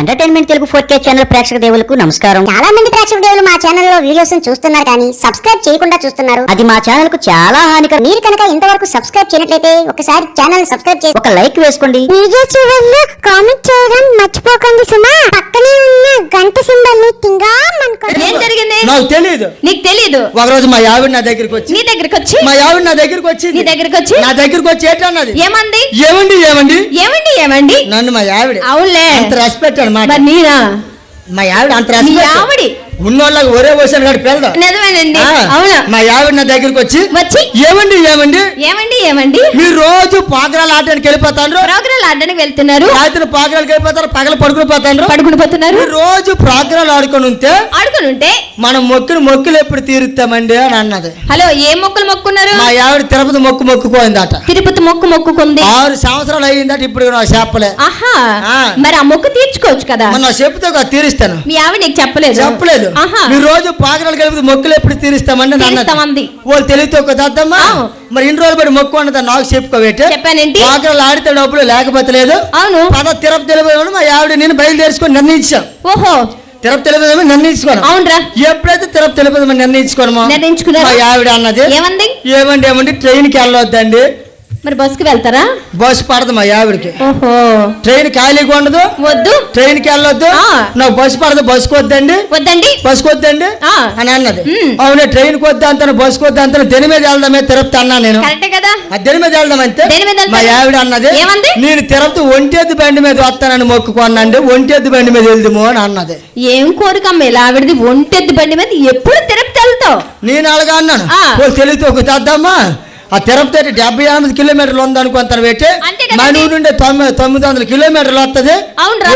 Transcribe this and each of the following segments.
Entertainment Telugu four K channel ప్రేక్షక దేవులకు నమస్కారం. చాలా మంది ప్రేక్షక దేవులు మా ఛానల్లో వీడియోస్ చూస్తున్నారు కానీ సబ్స్క్రైబ్ చేయకుండా చూస్తున్నారు. అది మా ఛానల్కు చాలా హానికరం. మీరు కనుక ఇంతవరకు సబ్స్క్రైబ్ చేయనట్లయితే ఒకసారి ఛానల్ సబ్స్క్రైబ్ చేసి ఒక లైక్ వేసుకోండి. వీడియో చివరిలో కామెంట్ చేయడం మర్చిపోకండి సుమా. పక్కనే ఉన్న గంట సింబల్ని టింగా ఏం జరిగింది? నాకు తెలియదు నీకు తెలీదు? ఒకరోజు మా ఆవిడ నా దగ్గరికి వచ్చి నీ దగ్గరికి వచ్చి? మా ఆవిడ నా దగ్గరికి వచ్చి నీ దగ్గరికి వచ్చి? నా దగ్గరికి వచ్చి ఏంటన్నది? ఏమంది? ఏమండి ఏమండి? ఏమండి ఏమండి? నన్ను మా ఆవిడ అవునులే. అంత రెస్పెక్ట్ అనమాట మరి నీనా? మా ఆవిడ అంత మీ ఆవిడి? ఉన్నోళ్ళకి ఒరే పోసాను కాదు పిల్లలు నిజమేనండి. అవునా. మా ఆవిడ నా దగ్గరికి వచ్చి వచ్చి? ఏమండి ఏమండి? ఏమండి ఏమండి? మీరు రోజు పాకరాలు ఆడడానికి వెళ్ళిపోతాండ్రు? ప్రోగ్రాలు ఆడడానికి వెళ్తున్నారు. రాత్రి పాకరాలకు వెళ్ళిపోతారు పగల పడుకుని పోతాండ్రు? పడుకుని పోతున్నారు. రోజు ప్రోగ్రాలు ఆడుకొని ఉంటే ఆడుకుని ఉంటే? మనం మొక్కులు మొక్కులు ఎప్పుడు తీరుస్తామండి అని అన్నది. హలో ఏ మొక్కులు మొక్కున్నారు? మా ఆవిడ తిరుపతి మొక్కు మొక్కుపోయిందట తిరుపతి మొక్కు మొక్కుకుంది. ఆరు సంవత్సరాలు అయ్యిందట ఇప్పుడు నాకు చెప్పలే. ఆహా. మరి ఆ మొక్కు తీర్చుకోవచ్చు కదా. మన చెప్తే తీరుస్తాను. మీ ఆవిడ నీకు చెప్పలేదు? చెప్పలేదు. ఆహా. మీరు రోజు పాకరాలు కలిపి మొక్కులు ఎప్పుడు అన్నది. తీరుస్తామంది. వాళ్ళు తెలియతే ఒక దద్దమ్మా. మరి ఇన్ని రోజులు పడి మొక్కు ఉండదు నాకు చెప్పుకోబెట్టి. చెప్పానేంటి పాకరాలు ఆడితే డబ్బులు లేకపోతే లేదు. అవును. పద తిరుపతి తెలియదు మా ఆవిడ నేను బయలుదేరుచుకొని నిర్ణయించాం. ఓహో. తిరుపతి తెలియదు నిర్ణయించుకోను అవునరా. ఎప్పుడైతే తిరుపతి తెలియదు నిర్ణయించుకోను నిర్ణయించుకున్నారా? మా ఆవిడ అన్నది ఏమంది? ఏమండి ఏమండి ట్రైన్కి వెళ్ళొద్దండి. మరి బస్సుకి వెళ్తారా? బస్సు పడదు మా ఆవిడకి. ఓహో. ట్రైన్ ఖాళీగా ఉండదు. వద్దు. ట్రైన్కి వెళ్ళొద్దు. ఆ. నాకు బస్సు పడదు బస్సుకు వద్దండి. వద్దండి. బస్సుకు వద్దండి. అని అన్నది. అవునే ట్రైన్కి వద్దా అంతాను బస్సుకు వద్దా అంతాను దేని మీద వెళ్దామే తిరుపతి అన్నా నేను. కదా. దేని మీద వెళ్దాం అంతే? మా ఆవిడ అన్నది? నేను తిరుపతి ఒంటెద్దు బండి మీద వస్తానని మొక్కుకోనండి ఒంటెద్దు బండి మీద వెళ్దాము అని అన్నది. ఏం కోరికమ్మ ఇలా ఆవిడది ఒంటెద్దు బండి మీద ఎప్పుడు తిరుపతి వెళ్తావు? నేను అలాగా అన్నాను. తెలియదు ఒక తద్దమ్మా ఆ తిరుపతి డెబ్బై ఎనిమిది కిలోమీటర్లు ఉంది అనుకుంటాను పెట్టి. మన ఊరు నుండి తొమ్మిది తొమ్మిది వందల కిలోమీటర్లు వస్తుంది.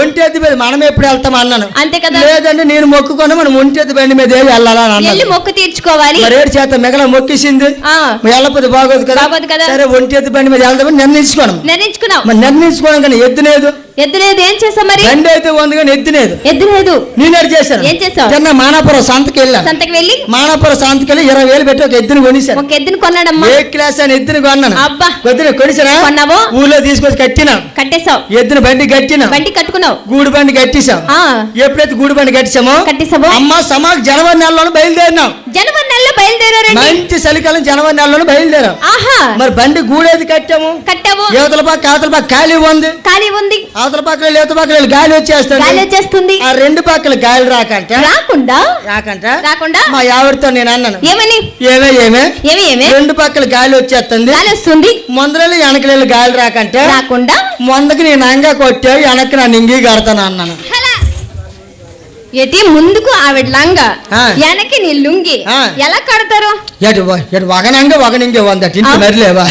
ఒంటెద్దు మీద మనం ఎప్పుడు వెళ్తాం అన్నాను. అంతే కదా. లేదండి నేను మొక్కుకొని మనం ఒంటెద్దు బండి మీద ఏ వెళ్ళాలని వెళ్ళి అన్నది మొక్కు తీర్చుకోవాలి. ఏడు చేత మిగల మొక్కేసింది. ఆ. వెళ్ళకపోతే బాగోదు కదా. సరే ఒంటి ఎద్దు బండి మీద వెళ్దామని నిర్ణయించుకోను నిర్ణయించుకున్నావు మరి నిర్ణయించుకోవడం కానీ ఎద్దు లేదు. ఎద్దు లేదు ఏం చేసావు మరి? బండి అయితే ఉంది కానీ ఎద్దు లేదు ఎద్దు లేదు నేను ఏడు చేశాను. ఏం చేశావు? చిన్న మానాపురం సంతకి వెళ్ళాను. సంతకి వెళ్ళి? మానాపురం సంతకి వెళ్ళి ఇరవై వేలు పెట్టి ఒక ఎద్దుని కొనిశాను ఒక ఎద్దుని కొన్నాడమ్మా. ఏ క్లాస్ అని ఎద్దుని కొన్నాను. అబ్బా. కొద్దిన కొనిసానా? కొన్నావు? ఊళ్ళో తీసుకొచ్చి కట్టినా. కట్టేశావు. ఎద్దుని బండి కట్టినా. బండి కట్టుకున్నావు. గూడు బండి కట్టిసాం? ఆ. ఎప్పుడైతే గూడు బండి కట్టిసామో? కట్టేశావు అమ్మ సమాజ్ జనవరి నెలలోనే బయలుదేరినాం. జనవరి నెలలో బయలుదేరారండి. మంచి చలికాలం జనవరి నెలలోనే బయలుదేరాం. ఆహా. మరి బండి గూడేది కట్టాము. కట్టావు యువతల పక్క అవతల పక్క ఖాళీ ఉంది. ఖాళీ ఉంది. అవతల పక్కన యువత పక్కన గాలి వచ్చేస్తుంది. గాలి వచ్చేస్తుంది. ఆ రెండు పక్కల గాలి రాకంట. రాకుండా? రాకంట. రాకుండా? మా ఆవిడతో నేను అన్నాను. ఏమని? ఏమే ఏమే? ఏమి ఏమి? రెండు పక్కల గాలి వచ్చేస్తుంది. గాలి వస్తుంది. ముందరలు వెనకలేళ్ళు గాలి రాకంటే. రాకుండా? ముందుకు నేను అంగా కొట్టే వెనక్కి నా నింగి కడతాను అన్నాను. ఎటి ముందుకు ఆవిడ లంగా. వెనక్కి నీ లుంగి. ఎలా కడతారు? ఎటు ఎటు వగనంగా వగనింగే ఉందట ఇంటి. మరిలేవా?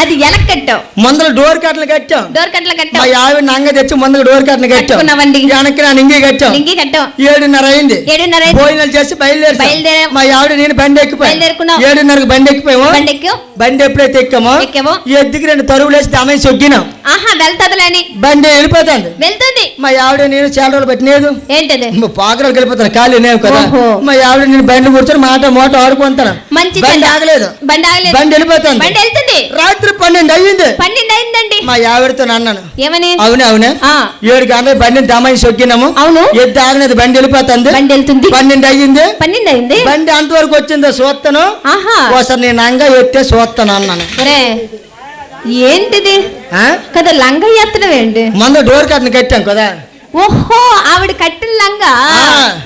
అది ఎలా కట్టావు. ముందర డోర్ కట్టలు కట్టాం. డోర్ కట్ల మా కట్టావు ఆవిడ నంగ తెచ్చి ముందర డోర్ కట్టలు కట్టాం. కట్టుకున్నామండి. వెనక్కి నా నింగి కట్టాం. లింగి కట్టావు. ఏడున్నర అయింది. ఏడున్నర అయింది. భోజనాలు చేసి బయలుదేరి బయలుదేరాం. మా ఆవిడ నేను బండి ఎక్కిపోయాను. బయలుదేరుకున్నాం. ఏడున్నరకు బండి ఎక్కిపోయాము. బండి ఎక్కావు. బండి ఎప్పుడైతే ఎక్కామో ఎక్కామో. ఎద్దుకి రెండు తరువులు వేసి దామని సొగ్గినాం ఆహా వెళ్తాదులేని బండి వెళ్ళిపోతుంది. వెళ్తుంది. మా ఆవిడ నేను చాలా రోజులు పట్టినలేదు. ఏంటది? పాకరాలు వెళ్ళిపోతాను ఖాళీ నేను కదా. మా ఆవిడ నేను బండి కూర్చొని మాట మోట ఆడుకుంటాను. మంచి బండి ఆగలేదు. బండి ఆగలేదు. బండి వెళ్ళిపోతుంది. బండి వెళ్తుంది. రాత్రి పన్నెండు అయ్యింది. పన్నెండు అయిందండి మా ఆవిడతో అన్నాను ఏమని? అవునే అవునే. ఏడు గంటలకు బండిని దమాయి సొక్కినాము. అవును. ఎద్దు ఆగలేదు బండి వెళ్ళిపోతుంది. బండి వెళ్తుంది. పన్నెండు అయ్యింది. పన్నెండు అయింది బండి అంతవరకు వచ్చిందో చూస్తాను ఆహా. ఒకసారి నేను అంగా ఎత్తే చూస్తాను అన్నాను. ఏంటిది? ఆ? కదా లంగ ఎత్తడం ఏంటి ముందు డోర్ కట్టను కట్టాం కదా. ఓహో ఆవిడ కట్టిన లంగా.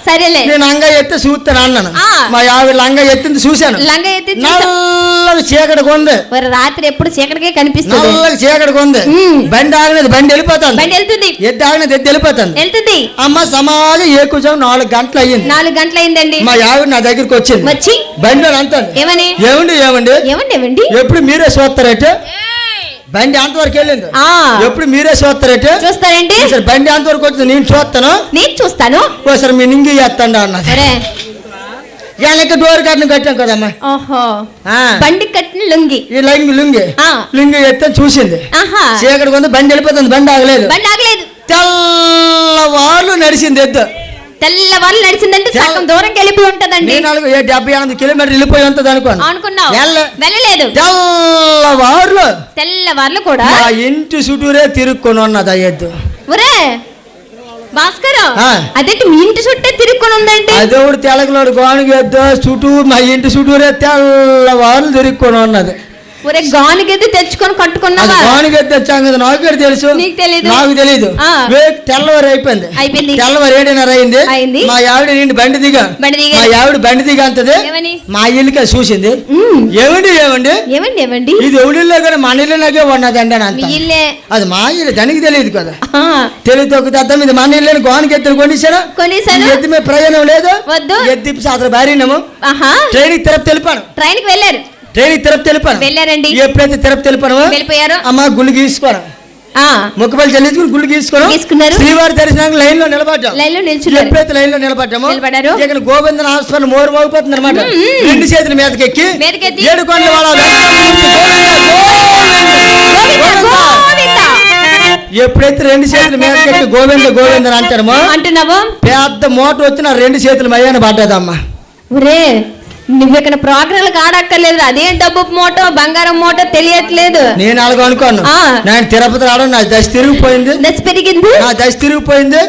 సరేలే. నేను అంగా ఎత్తే చూస్తాను అన్నాను. మా ఆవిడ లంగా ఎత్తింది చూశాను. లంగ ఎత్తి నల్లగా చీకటిగా ఉంది మరి రాత్రి ఎప్పుడు చీకటికే కనిపిస్తుంది. నల్లగా చీకటిగా ఉంది ఉమ్. బండి ఆగలేదు బండి వెళ్ళిపోతుంది. బండి వెళ్తుంది. ఎద్దు ఆగలేదు ఎద్దు వెళ్ళిపోతుంది. వెళ్తుంది. అమ్మ సమాజం ఏకుజం నాలుగు గంటలు అయ్యింది నాలుగు గంటలు అయిందండి మా ఆవిడ నా దగ్గరికి వచ్చింది. వచ్చి బండి అంత ఏమని? ఏమండి ఏమండి? ఏమండి ఏమండి? ఎప్పుడు మీరే చూస్తారట? బండి అంతవరకు వెళ్ళింది? ఎప్పుడు మీరే చూస్తారట? చూస్తారేంటి? సరే బండి అంతవరకు వచ్చింది? నేను చూస్తాను. నేను చూస్తాను. ఒకసారి మీ నింగి చేస్తాండి అన్నది. సరే. వెనక డోర్ కట్టను కట్టాం కదమ్మా. బండి కట్టిన లుంగి. ఈ లింగి లుంగి. లింగి ఎత్తే చూసింది. ఆహా. చీకటికి ఉంది బండి వెళ్ళిపోతుంది బండి ఆగలేదు. బండి ఆగలేదు. తెల్లవాళ్ళు నడిచింది ఎద్దు. తెల్లవారు నడిచిందంటే సగం దూరం వెళ్ళిపోయి ఉంటదండి. నాలుగు డెబ్బై ఎనిమిది కిలోమీటర్లు వెళ్ళిపోయి ఉంటుంది అనుకోను. అనుకున్నావు. వెళ్ళ- వెళ్ళలేదు. తెల్లవారులు తెల్లవార్లు కూడా మా ఇంటి చుట్టూరే తిరుక్కొని ఉన్నది ఆ ఎద్దు. ఒరే భాస్కర్ ఆ. అదేంటి మీ ఇంటి చుట్టే తిరుక్కొని ఉందంటే అదొకటి తెలగలోడు గోనుగెద్దు చుట్టూ మా ఇంటి చుట్టూరే తెల్లవారులు తిరుక్కొని ఉన్నది. ఒరే గానిగైతే తెచ్చుకొని కట్టుకున్నావా గోనుగెద్దు వచ్చాం కదా నాకు తెలుసు. నీకు తెలీదు? నాకు తెలియదు తెల్లవారు అయిపోయింది. అయిపోయింది. తెల్లవారు ఏడున్నర అయింది. అయింది. మా ఆవిడ నిండి బండి దిగా? బండి దిగా. మా ఆవిడ బండి దిగా అంతది? మా ఇల్లుకి చూసింది. ఏమండి ఏమండి ఏమండి ఏమండి ఇది ఎవడిల్లో కానీ మన ఇల్లులాగే ఉన్నదండి అని అంత ఇల్లే. అది మా ఇల్లు దానికి తెలియదు కదా. తెలియదు ఒక దత్తం ఇది మన ఇల్లు గోనకి ఎత్తులు కొనిసాను కొనేసాను. ఎద్దు మీద ప్రయాణం లేదు. వద్దు. ఎద్దు అతను భార్యనేమో ఆహా. ట్రైన్కి తిరుపతి తెలిపాను. ట్రైన్కి వెళ్ళారు. ట్రైన్కి తిరుపతి తెలిపాను వెళ్ళారండి. ఎప్పుడైతే తిరుపతి తెలిపాను వెళ్ళిపోయారు అమ్మ గుళ్ళు గీసుకోను ఆ ముక్కపల్లి చెల్లించుకుని గుళ్ళు గీసుకున్నారు. శ్రీవారి దర్శనానికి లైన్లో నిలబడ్డాం లైన్లో నిల్చున్నారు ఎప్పుడైతే లైన్లో నిలబడ్డామో నిలబడ్డారు. ఇక్కడ గోవిందన హాస్పిటల్ మోరు మోగిపోతుంది అనమాట రెండు చేతుల మీదకి ఎక్కి మీదకెత్తి. ఏడు. గోవింద. ఎప్పుడైతే రెండు చేతుల మీదకి ఎక్కి గోవింద గోవింద అని అంటారమో అంటున్నావు పెద్ద మోట వచ్చి నా రెండు చేతులు మయ్యాన పడ్డదమ్మా ఒరే నువ్వు ఇక్కడ ప్రోగ్రాంలు కాడక్కర్లేదు. అదేం డబ్బు మూటో బంగారం మూటో తెలియట్లేదు. నేను అలాగ అనుకోను. నేను తిరుపతి రావడం నా దశ తిరిగిపోయింది. దశ పెరిగింది? నా దశ తిరిగిపోయింది.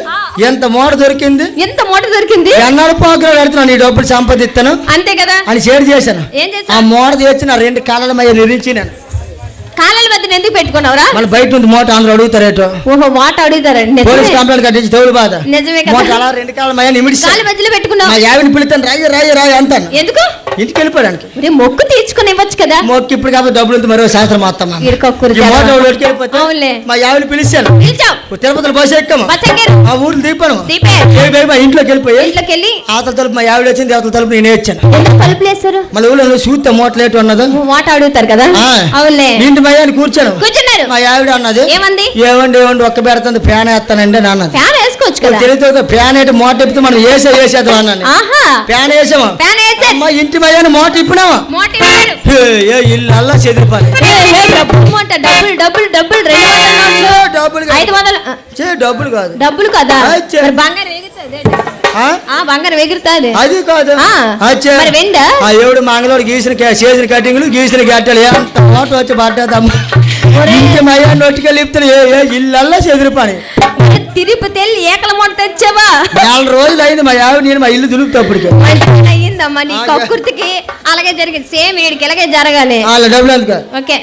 ఎంత మోట దొరికింది? ఎంత మూట దొరికింది? ఎన్నాళ్ళు పోకలు పెడుతున్నాను ఈ డబ్బులు సంపాదిస్తాను. అంతే కదా. అని షేర్ చేశాను. ఆ మోట తెచ్చి నా రెండు మధ్య నిరించి నేను. కాలాల మధ్యన ఎందుకు పెట్టుకున్నావురా? మళ్ళీ బయట ఉంది మోట అందరూ అడుగుతారేటో ఓహో వాట అడుగుతారండి పోలీస్. కంప్లైంట్ కట్టించి తోడు బాధ. నిజమే కదా. మోట అలా రెండు కాళ్ళ మధ్య నిమిడిస్తాను కాలు మధ్యలో పెట్టుకున్నావు. యావిని పిలుతాను రాయి రాయి రాయి అంటాను. ఎందుకు? ఇంటికి వెళ్ళిపోయాడానికి మొక్కు తీర్చుకుని ఇవ్వచ్చు కదా? మొక్కి ఇప్పుడు కాబట్టి డబ్బులు ఉంది మరో శాస్త్రం మొత్తం మోట. మా యావిని పిలిచాను. తిరుపతిలో బస్సు ఎక్కాము. ఆ ఊరు దీపాను. ఇంట్లోకి వెళ్ళిపోయి. ఇంట్లోకి వెళ్ళి ఆతల తలుపు మా ఆవిడ వచ్చింది అవతల తలుపు నేనే వచ్చాను తలుపులు వేస్తారు? మళ్ళీ ఊళ్ళో చూస్తే మూట లేటు ఉన్నది? వాట అడుగుతారు కదా. అవునులే. ఇంటి మయ్యాన్ని కూర్చాను. కూర్చున్నారు. మా ఆవిడ అన్నది ఏమంది? ఏమండి ఏమండి ఒక్క పెడుతుంది ఫ్యాన్ వేస్తానండి అని వేసుకోవచ్చు కదా. తెలియదు ఫ్యాన్ అయితే మోట ఇప్పితే మనం వేసే వేసేద్దాం అన్నాను ఆహా. ఫ్యాన్ వేసాము ఫ్యాన్ వేసే. అమ్మ ఇంటి మయ్యాన్ని మోట ఇప్పినాము మోట ఏ ఇల్లు అల్లా చెదిరిపాలి. డబ్బులు మూట డబ్బులు డబ్బులు డబ్బులు రెండు డబ్బులు కాదు. ఐదు వందలు డబ్బులు కాదు. డబ్బులు కదా. బంగారం బంగారం ఎగురుతుంది అది కాదు. మరి వెండా? ఆ ఎవడు మంగళవాడు గీసిన చేసిన కటింగ్లు గీసిన గట్టలు ఎంత మోట వచ్చి పడ్డదమ్మ. ఇంటి మయ్యా నొట్టికెళ్ళి ఇప్తాను ఏ ఏ ఇల్లల్లా చెదిరిపాని తిరుపతి వెళ్ళి ఏకల మూట తెచ్చావా? నాలుగు రోజులు అయింది మా ఆవిడ నేను మా ఇల్లు అయ్యిందమ్మా నీ కక్కుర్తికి అలాగే జరిగింది. సేమ్ వీడికి ఇలాగే జరగాలి. వాళ్ళ డబ్బులు ఓకే.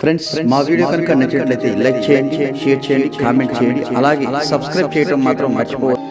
ఫ్రెండ్స్ మా వీడియో కనుక నచ్చినట్లయితే లైక్ చేయండి షేర్ చేయండి కామెంట్ చేయండి అలాగే సబ్స్క్రైబ్ చేయడం మాత్రం మర్చిపోవద్దు.